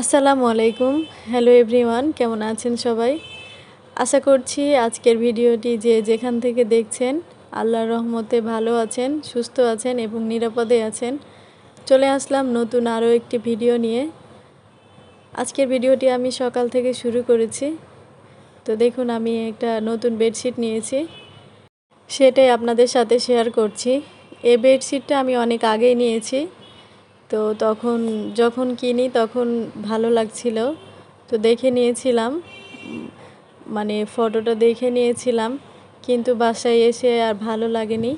আসসালামু আলাইকুম। Hello everyone কেমন আছেন সবাই? আশা করছি আজকের ভিডিওটি যে যেখান থেকে দেখছেন, আল্লাহর রহমতে ভালো আছেন, সুস্থ আছেন এবং নিরাপদে আছেন, চলে আসলাম নতুন আরও একটি ভিডিও নিয়ে। আজকের ভিডিওটি আমি সকাল থেকে শুরু করেছি। তো দেখুন, আমি একটা নতুন বেডশিট নিয়েছি। সেটাই আপনাদের সাথে শেয়ার করছি। এই বেডশিটটা আমি অনেক আগেই নিয়েছি। তো তখন, যখন কিনি তখন ভালো লাগছিল। তো দেখে নিয়েছিলাম মানে ফটোটা দেখে নিয়েছিলাম, কিন্তু বাসায় এসে আর ভালো লাগেনি।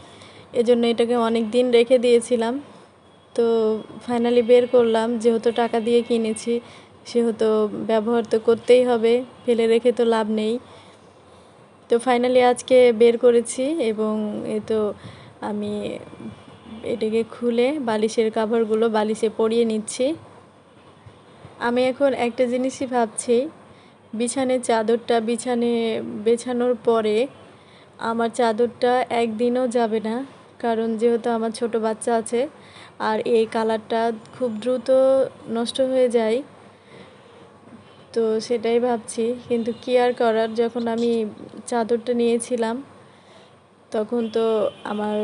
এজন্য এটাকে অনেক দিন রেখে দিয়েছিলাম। তো ফাইনালি বের করলাম, যেহেতু টাকা দিয়ে কিনেছি, সেহেতু ব্যবহার তো করতেই হবে, ফেলে রেখে তো লাভ নেই। তো ফাইনালি আজকে বের করেছি এবং এ তো আমি এটাকে খুলে বালিশের কাভারগুলো বালিশে পরিয়ে নিচ্ছি। আমি এখন একটা জিনিসই ভাবছি বিছানের চাদরটা বিছানে বেছানোর পরে আমার চাদরটা একদিনও যাবে না, কারণ যেহেতু আমার ছোট বাচ্চা আছে আর এই কালারটা খুব দ্রুত নষ্ট হয়ে যায়, তো সেটাই ভাবছি। কিন্তু কি আর করার, যখন আমি চাদরটা নিয়েছিলাম, তখন তো আমার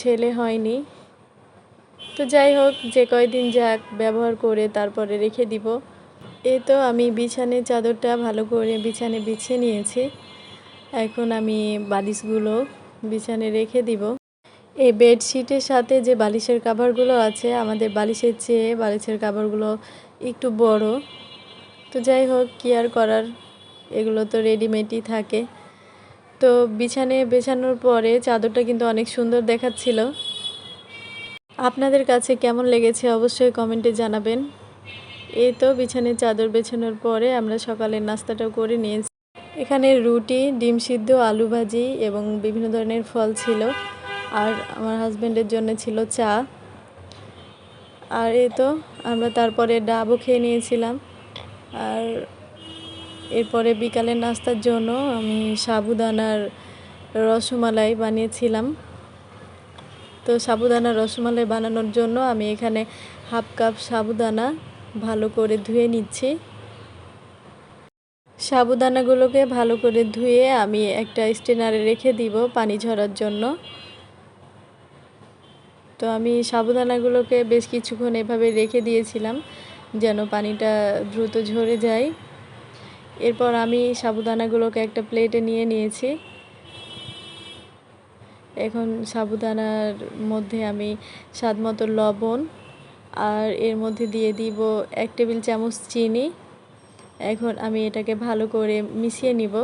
ছেলে হয়নি। তো যাই হোক, যে কয়দিন যাক, ব্যবহার করে তারপরে রেখে দিব। এই তো আমি বিছানে চাদরটা ভালো করে বিছানে বিছিয়ে নিয়েছি। এখন আমি বালিশগুলো বিছানে রেখে দিব। এই বেডশিটের সাথে যে বালিশের কাভারগুলো আছে, আমাদের বালিশের চেয়ে বালিশের কাভারগুলো একটু বড়। তো যাই হোক, কি আর করার? এগুলো তো রেডিমেডই থাকে। তো বিছানে বেছানোর পরে চাদরটা কিন্তু অনেক সুন্দর দেখাচ্ছিল। আপনাদের কাছে কেমন লেগেছে অবশ্যই কমেন্টে জানাবেন। এই তো বিছানের চাদর বেছানোর পরে আমরা সকালের নাস্তাটাও করে নিয়েছি। এখানে রুটি, ডিম সিদ্ধ, আলু ভাজি এবং বিভিন্ন ধরনের ফল ছিল। আর আমার হাজব্যান্ডের জন্য ছিল চা। আর এই তো আমরা তারপরে ডাবও খেয়ে নিয়েছিলাম। আর এরপরে বিকালের নাস্তার জন্য আমি সাবুদানার রসমালাই বানিয়েছিলাম। তো সাবুদানা রসমালাই বানানোর জন্য আমি এখানে হাফ কাপ সাবুদানা ভালো করে ধুয়ে নিচ্ছি। সাবুদানাগুলোকে ভালো করে ধুয়ে আমি একটা স্টেনারে রেখে দিব পানি ঝরার জন্য। তো আমি সাবুদানাগুলোকে বেশ কিছুক্ষণ এভাবে রেখে দিয়েছিলাম যেন পানিটা দ্রুত ঝরে যায়। এরপর আমি সাবুদানাগুলোকে একটা প্লেটে নিয়ে নিয়েছি। এখন সাবুদানার মধ্যে আমি স্বাদ মতো লবণ আর এর মধ্যে দিয়ে দিব এক টেবিল চামচ চিনি। এখন আমি এটাকে ভালো করে মিশিয়ে নিব।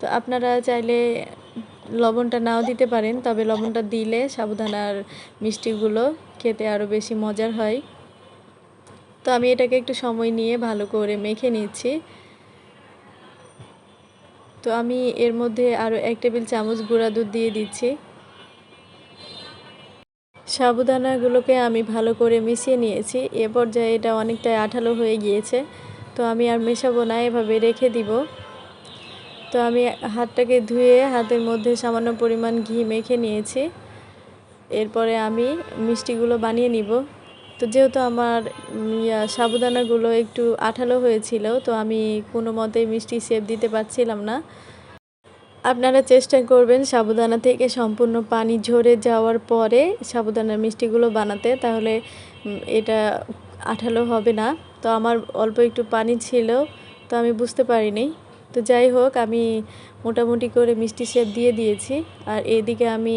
তো আপনারা চাইলে লবণটা নাও দিতে পারেন, তবে লবণটা দিলে সাবুদানার মিষ্টিগুলো খেতে আরও বেশি মজার হয়। তো আমি এটাকে একটু সময় নিয়ে ভালো করে মেখে নিচ্ছি। তো আমি এর মধ্যে আরও এক টেবিল চামচ গুঁড়া দুধ দিয়ে দিচ্ছি। সাবুদানাগুলোকে আমি ভালো করে মিশিয়ে নিয়েছি। এ পর্যায়ে এটা অনেকটাই আঠালো হয়ে গিয়েছে। তো আমি আর মেশাবো না, এভাবে রেখে দিব। তো আমি হাতটাকে ধুয়ে হাতের মধ্যে সামান্য পরিমাণ ঘি মেখে নিয়েছি। এরপরে আমি মিষ্টিগুলো বানিয়ে নিব। তো যেহেতু আমার সাবুদানাগুলো একটু আঠালো হয়েছিল, তো আমি কোনো মতেই মিষ্টি শেপ দিতে পারছিলাম না। আপনারা চেষ্টা করবেন সাবুদানা থেকে সম্পূর্ণ পানি ঝরে যাওয়ার পরে সাবুদানার মিষ্টিগুলো বানাতে, তাহলে এটা আঠালো হবে না। তো আমার অল্প একটু পানি ছিল, তো আমি বুঝতে পারিনি। তো যাই হোক, আমি মোটামুটি করে মিষ্টি শেপ দিয়ে দিয়েছি। আর এদিকে আমি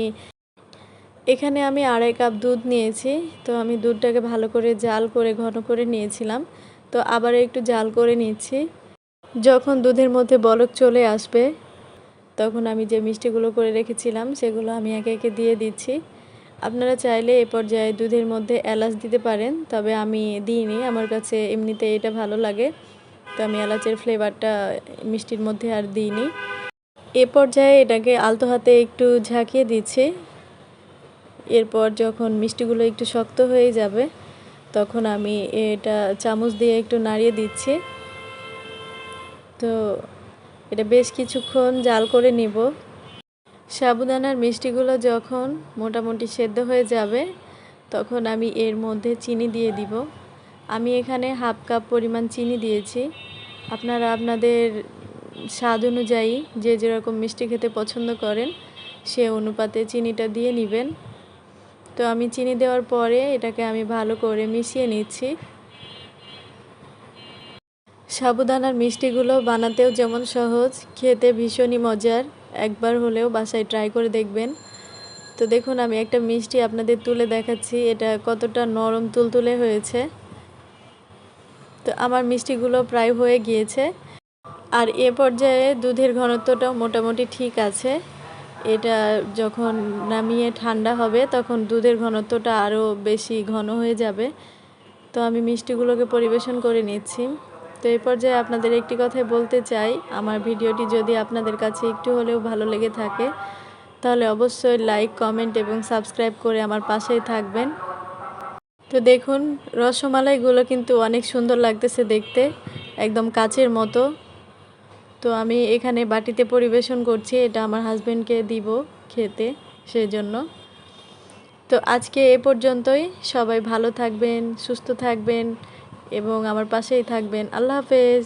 এখানে আমি আড়াই কাপ দুধ নিয়েছি, তো আমি দুধটাকে ভালো করে জাল করে, ঘন করে নিয়েছিলাম। তো আবার একটু জাল করে নিচ্ছি। যখন দুধের মধ্যে বলক চলে আসবে, তখন আমি যে মিষ্টিগুলো করে রেখেছিলাম, সেগুলো আমি একে একে দিয়ে দিচ্ছি। আপনারা চাইলে এ পর্যায়ে দুধের মধ্যে এলাচ দিতে পারেন, তবে আমি দিইনি। আমার কাছে এমনিতে এটা ভালো লাগে, তো আমি এলাচের ফ্লেভারটা মিষ্টির মধ্যে আর দিইনি। এ পর্যায়ে এটাকে আলতো হাতে একটু ঝাঁকিয়ে দিচ্ছি। এরপর যখন মিষ্টিগুলো একটু শক্ত হয়ে যাবে, তখন আমি এটা চামচ দিয়ে একটু নাড়িয়ে দিচ্ছি। তো এটা বেশ কিছুক্ষণ জাল করে নিব। সাবুদানার মিষ্টিগুলো যখন মোটামুটি সেদ্ধ হয়ে যাবে, তখন আমি এর মধ্যে চিনি দিয়ে দিব। আমি এখানে হাফ কাপ পরিমাণ চিনি দিয়েছি। আপনারা আপনাদের স্বাদ অনুযায়ী যে যেরকম মিষ্টি খেতে পছন্দ করেন, সে অনুপাতে চিনিটা দিয়ে নেবেন। তো আমি চিনি দেওয়ার পরে এটাকে আমি ভালো করে মিশিয়ে নিচ্ছি। সাবুদানার মিষ্টিগুলো বানাতেও যেমন সহজ, খেতে ভীষণই মজার। একবার হলেও বাসায় ট্রাই করে দেখবেন। তো দেখুন, আমি একটা মিষ্টি আপনাদের তুলে দেখাচ্ছি। এটা কতটা নরম তুলতুলে হয়েছে। তো আমার মিষ্টিগুলো প্রায় হয়ে গিয়েছে। আর এ পর্যায়ে দুধের ঘনত্বটাও মোটামুটি ঠিক আছে। এটা যখন নামিয়ে ঠান্ডা হবে, তখন দুধের ঘনত্বটা আরও বেশি ঘন হয়ে যাবে। তো আমি মিষ্টিগুলোকে পরিবেশন করে নিচ্ছি। তো এই পর্যায়ে আপনাদের একটি কথাই বলতে চাই, আমার ভিডিওটি যদি আপনাদের কাছে একটু হলেও ভালো লেগে থাকে, তাহলে অবশ্যই লাইক, কমেন্ট এবং সাবস্ক্রাইব করে আমার পাশেই থাকবেন। তো দেখুন, রসমালাইগুলো কিন্তু অনেক সুন্দর লাগতেছে দেখতে, একদম কাচের মতো। তো আমি এখানে বাটিতে পরিবেশন করছি, এটা আমার হাজব্যান্ডকে দিব খেতে সেই জন্য তো আজকে এ পর্যন্তই, সবাই ভালো থাকবেন, সুস্থ থাকবেন এবং আমার পাশেই থাকবেন। আল্লাহ হাফেজ।